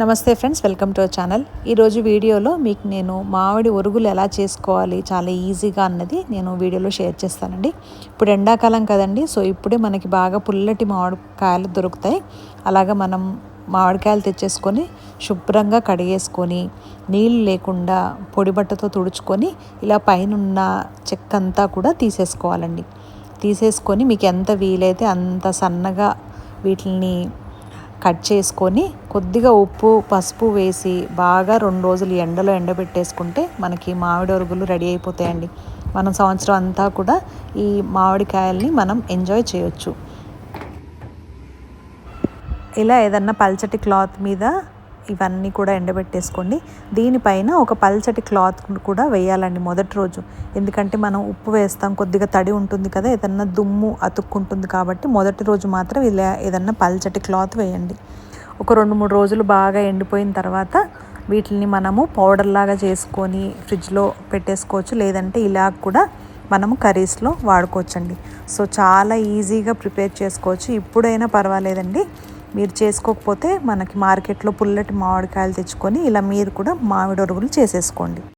నమస్తే friends welcome to our channel. ఈరోజు వీడియోలో మీకు నేను మామిడి ఒరుగులు ఎలా చేసుకోవాలి చాలా ఈజీగా అన్నది నేను వీడియోలో షేర్ చేస్తానండి. ఇప్పుడు ఎండాకాలం కదండి సో ఇప్పుడే మనకి బాగా పుల్లటి మామిడికాయలు దొరుకుతాయి. అలాగా మనం మామిడికాయలు తెచ్చేసుకొని శుభ్రంగా కడిగేసుకొని నీళ్ళు లేకుండా పొడి బట్టతో తుడుచుకొని ఇలా పైన చెక్క అంతా కూడా తీసేసుకోవాలండి. తీసేసుకొని మీకు ఎంత వీలైతే అంత సన్నగా వీటిని కట్ చేసుకొని కొద్దిగా ఉప్పు పసుపు వేసి బాగా రెండు రోజులు ఎండలో ఎండబెట్టేసుకుంటే మనకి మామిడి ఒరుగులు రెడీ అయిపోతాయండి. మనం సంవత్సరం అంతా కూడా ఈ మామిడికాయల్ని మనం ఎంజాయ్ చేయొచ్చు. ఇలా ఏదన్నా పల్చటి క్లాత్ మీద ఇవన్నీ కూడా ఎండబెట్టేసుకోండి. దీనిపైన ఒక పల్చటి క్లాత్ కూడా వేయాలండి మొదటి రోజు. ఎందుకంటే మనం ఉప్పు వేస్తాం కొద్దిగా తడి ఉంటుంది కదా ఏదన్నా దుమ్ము అతుక్కుంటుంది కాబట్టి మొదటి రోజు మాత్రం ఇలా ఏదన్నా పల్చటి క్లాత్ వేయండి. ఒక రెండు మూడు రోజులు బాగా ఎండిపోయిన తర్వాత వీటిని మనము పౌడర్ లాగా చేసుకొని ఫ్రిడ్జ్లో పెట్టేసుకోవచ్చు. లేదంటే ఇలా కూడా మనము కర్రీస్లో వాడుకోవచ్చండి. సో చాలా ఈజీగా ప్రిపేర్ చేసుకోవచ్చు. ఇప్పుడైనా పర్వాలేదండి. మీరు చేసుకోకపోతే మనకి మార్కెట్లో పుల్లటి మామిడికాయలు తెచ్చుకొని ఇలా మీరు కూడా మామిడి ఒరుగులు చేసేసుకోండి.